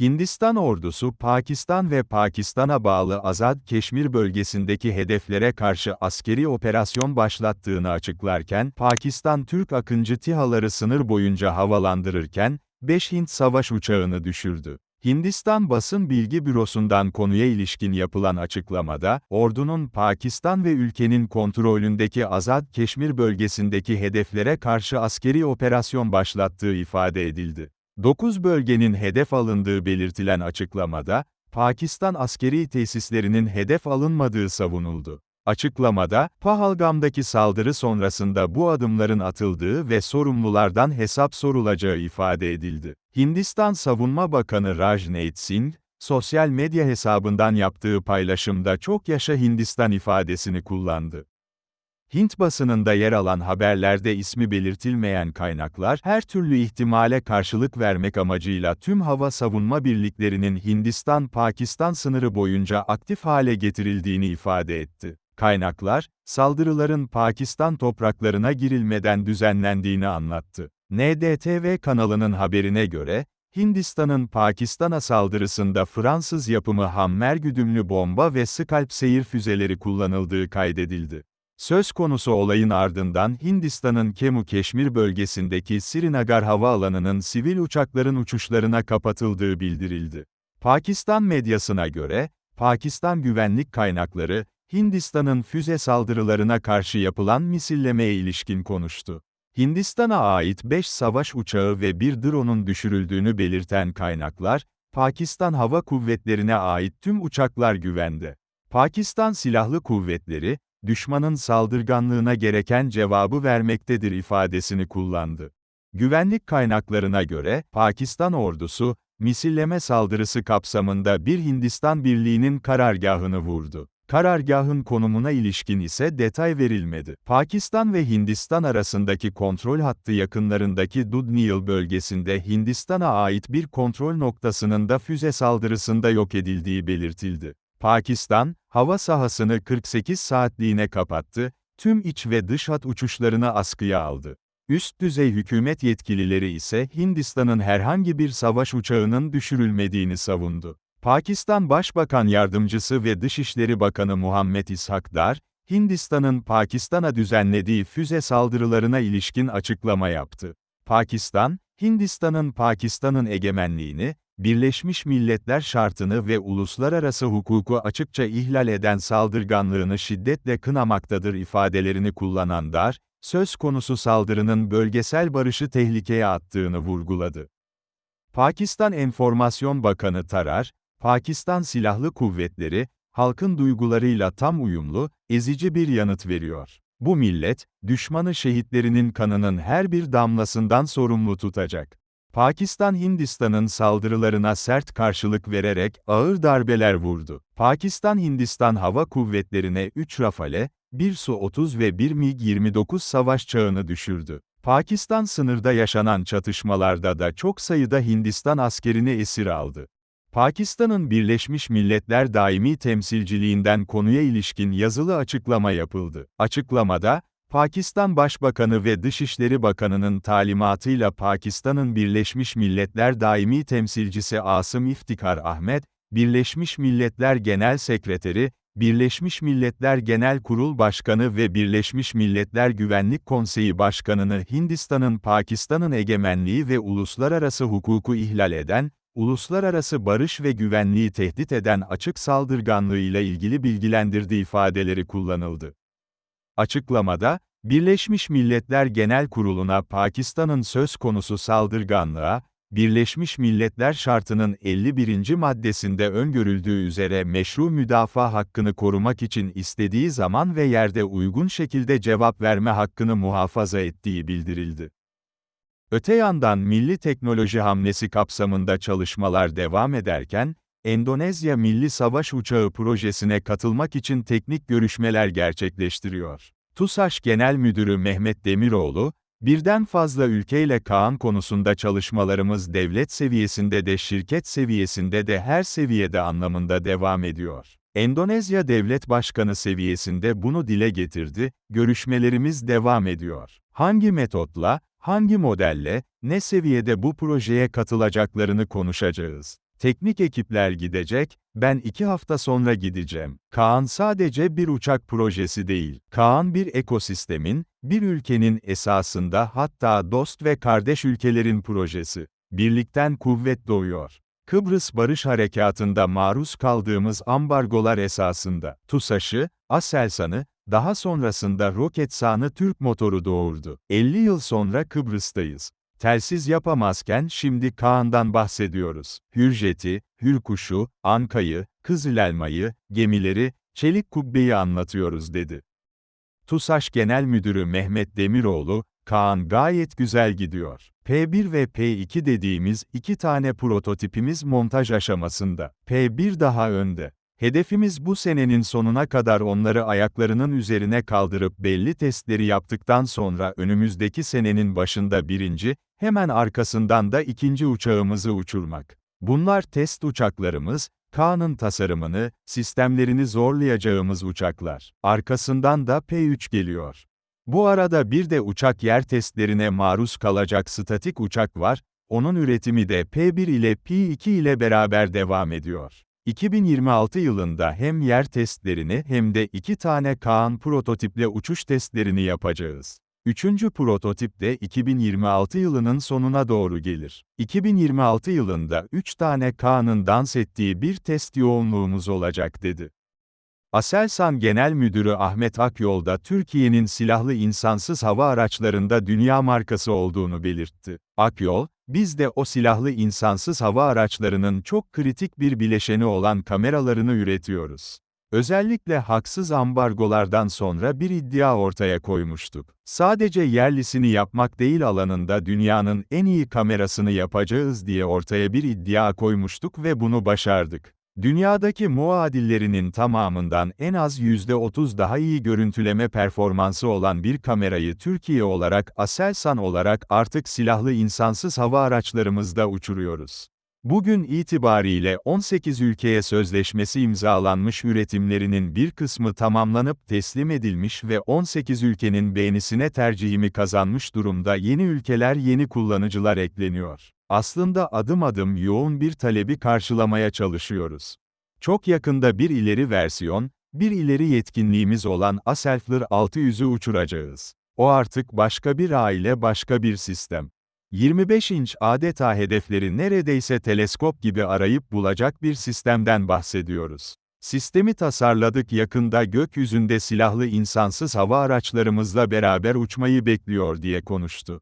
Hindistan ordusu Pakistan ve Pakistan'a bağlı Azad Keşmir bölgesindeki hedeflere karşı askeri operasyon başlattığını açıklarken, Pakistan Türk Akıncı TİHA'ları sınır boyunca havalandırırken, 5 Hint savaş uçağını düşürdü. Hindistan Basın Bilgi Bürosu'ndan konuya ilişkin yapılan açıklamada, ordunun Pakistan ve ülkenin kontrolündeki Azad Keşmir bölgesindeki hedeflere karşı askeri operasyon başlattığı ifade edildi. 9 bölgenin hedef alındığı belirtilen açıklamada, Pakistan askeri tesislerinin hedef alınmadığı savunuldu. Açıklamada, Pahalgam'daki saldırı sonrasında bu adımların atıldığı ve sorumlulardan hesap sorulacağı ifade edildi. Hindistan Savunma Bakanı Rajneet Singh, sosyal medya hesabından yaptığı paylaşımda çok yaşa Hindistan ifadesini kullandı. Hint basınında yer alan haberlerde ismi belirtilmeyen kaynaklar, her türlü ihtimale karşılık vermek amacıyla tüm hava savunma birliklerinin Hindistan-Pakistan sınırı boyunca aktif hale getirildiğini ifade etti. Kaynaklar, saldırıların Pakistan topraklarına girilmeden düzenlendiğini anlattı. NDTV kanalının haberine göre, Hindistan'ın Pakistan'a saldırısında Fransız yapımı Hammer güdümlü bomba ve Scalp seyir füzeleri kullanıldığı kaydedildi. Söz konusu olayın ardından Hindistan'ın Kemu Keşmir bölgesindeki Srinagar havaalanının sivil uçakların uçuşlarına kapatıldığı bildirildi. Pakistan medyasına göre, Pakistan güvenlik kaynakları, Hindistan'ın füze saldırılarına karşı yapılan misillemeye ilişkin konuştu. Hindistan'a ait 5 savaş uçağı ve bir drone'un düşürüldüğünü belirten kaynaklar, Pakistan Hava Kuvvetleri'ne ait tüm uçaklar güvende. Pakistan Silahlı Kuvvetleri, düşmanın saldırganlığına gereken cevabı vermektedir ifadesini kullandı. Güvenlik kaynaklarına göre, Pakistan ordusu, misilleme saldırısı kapsamında bir Hindistan birliğinin karargahını vurdu. Karargahın konumuna ilişkin ise detay verilmedi. Pakistan ve Hindistan arasındaki kontrol hattı yakınlarındaki Dudniyal bölgesinde Hindistan'a ait bir kontrol noktasının da füze saldırısında yok edildiği belirtildi. Pakistan, hava sahasını 48 saatliğine kapattı, tüm iç ve dış hat uçuşlarını askıya aldı. Üst düzey hükümet yetkilileri ise Hindistan'ın herhangi bir savaş uçağının düşürülmediğini savundu. Pakistan Başbakan Yardımcısı ve Dışişleri Bakanı Muhammed İshak Dar, Hindistan'ın Pakistan'a düzenlediği füze saldırılarına ilişkin açıklama yaptı. Pakistan, Hindistan'ın Pakistan'ın egemenliğini, Birleşmiş Milletler şartını ve uluslararası hukuku açıkça ihlal eden saldırganlığını şiddetle kınamaktadır ifadelerini kullanan Dar, söz konusu saldırının bölgesel barışı tehlikeye attığını vurguladı. Pakistan Enformasyon Bakanı Tarar, Pakistan Silahlı Kuvvetleri, halkın duygularıyla tam uyumlu, ezici bir yanıt veriyor. Bu millet, düşmanı şehitlerinin kanının her bir damlasından sorumlu tutacak. Pakistan Hindistan'ın saldırılarına sert karşılık vererek ağır darbeler vurdu. Pakistan Hindistan Hava Kuvvetleri'ne 3 Rafale, 1 Su-30 ve 1 MiG-29 savaş çağını düşürdü. Pakistan sınırda yaşanan çatışmalarda da çok sayıda Hindistan askerini esir aldı. Pakistan'ın Birleşmiş Milletler Daimi Temsilciliğinden konuya ilişkin yazılı açıklama yapıldı. Açıklamada, Pakistan Başbakanı ve Dışişleri Bakanı'nın talimatıyla Pakistan'ın Birleşmiş Milletler Daimi Temsilcisi Asım İftikar Ahmet, Birleşmiş Milletler Genel Sekreteri, Birleşmiş Milletler Genel Kurul Başkanı ve Birleşmiş Milletler Güvenlik Konseyi Başkanı'nı Hindistan'ın Pakistan'ın egemenliği ve uluslararası hukuku ihlal eden, uluslararası barış ve güvenliği tehdit eden açık saldırganlığıyla ilgili bilgilendirdiği ifadeleri kullanıldı. Açıklamada, Birleşmiş Milletler Genel Kurulu'na Pakistan'ın söz konusu saldırganlığa, Birleşmiş Milletler Şartı'nın 51. maddesinde öngörüldüğü üzere meşru müdafaa hakkını korumak için istediği zaman ve yerde uygun şekilde cevap verme hakkını muhafaza ettiği bildirildi. Öte yandan milli teknoloji hamlesi kapsamında çalışmalar devam ederken, Endonezya Milli Savaş Uçağı projesine katılmak için teknik görüşmeler gerçekleştiriyor. TUSAŞ Genel Müdürü Mehmet Demiroğlu, birden fazla ülkeyle Kaan konusunda çalışmalarımız devlet seviyesinde de şirket seviyesinde de her seviyede anlamında devam ediyor. Endonezya Devlet Başkanı seviyesinde bunu dile getirdi, görüşmelerimiz devam ediyor. Hangi metotla, hangi modelle, ne seviyede bu projeye katılacaklarını konuşacağız. Teknik ekipler gidecek, ben iki hafta sonra gideceğim. Kaan sadece bir uçak projesi değil. Kaan bir ekosistemin, bir ülkenin esasında hatta dost ve kardeş ülkelerin projesi. Birlikten kuvvet doğuyor. Kıbrıs Barış Harekatı'nda maruz kaldığımız ambargolar esasında, TUSAŞ'ı, ASELSAN'ı, daha sonrasında Roketsan'ı Türk motoru doğurdu. 50 yıl sonra Kıbrıs'tayız. Telsiz yapamazken şimdi Kaan'dan bahsediyoruz. Hürjet'i, Hürkuş'u, Anka'yı, Kızılelma'yı, gemileri, Çelik Kubbe'yi anlatıyoruz dedi. TUSAŞ Genel Müdürü Mehmet Demiroğlu, Kaan gayet güzel gidiyor. P1 ve P2 dediğimiz iki tane prototipimiz montaj aşamasında. P1 daha önde. Hedefimiz bu senenin sonuna kadar onları ayaklarının üzerine kaldırıp belli testleri yaptıktan sonra önümüzdeki senenin başında birinci, hemen arkasından da ikinci uçağımızı uçurmak. Bunlar test uçaklarımız, Kaan'ın tasarımını, sistemlerini zorlayacağımız uçaklar. Arkasından da P3 geliyor. Bu arada bir de uçak yer testlerine maruz kalacak statik uçak var, onun üretimi de P1 ile P2 ile beraber devam ediyor. 2026 yılında hem yer testlerini hem de iki tane Kaan prototiple uçuş testlerini yapacağız. Üçüncü prototip de 2026 yılının sonuna doğru gelir. 2026 yılında 3 tane Kaan'ın dans ettiği bir test yoğunluğumuz olacak dedi. Aselsan Genel Müdürü Ahmet Akyol da Türkiye'nin silahlı insansız hava araçlarında dünya markası olduğunu belirtti. Akyol, biz de o silahlı insansız hava araçlarının çok kritik bir bileşeni olan kameralarını üretiyoruz. Özellikle haksız ambargolardan sonra bir iddia ortaya koymuştuk. Sadece yerlisini yapmak değil alanında dünyanın en iyi kamerasını yapacağız diye ortaya bir iddia koymuştuk ve bunu başardık. Dünyadaki muadillerinin tamamından en az %30 daha iyi görüntüleme performansı olan bir kamerayı Türkiye olarak Aselsan olarak artık silahlı insansız hava araçlarımızda uçuruyoruz. Bugün itibariyle 18 ülkeye sözleşmesi imzalanmış üretimlerinin bir kısmı tamamlanıp teslim edilmiş ve 18 ülkenin beğenisine tercihimi kazanmış durumda yeni ülkeler yeni kullanıcılar ekleniyor. Aslında adım adım yoğun bir talebi karşılamaya çalışıyoruz. Çok yakında bir ileri versiyon, bir ileri yetkinliğimiz olan Aselfler 600'ü uçuracağız. O artık başka bir aile başka bir sistem. 25 inç adeta hedefleri neredeyse teleskop gibi arayıp bulacak bir sistemden bahsediyoruz. Sistemi tasarladık yakında gökyüzünde silahlı insansız hava araçlarımızla beraber uçmayı bekliyor diye konuştu.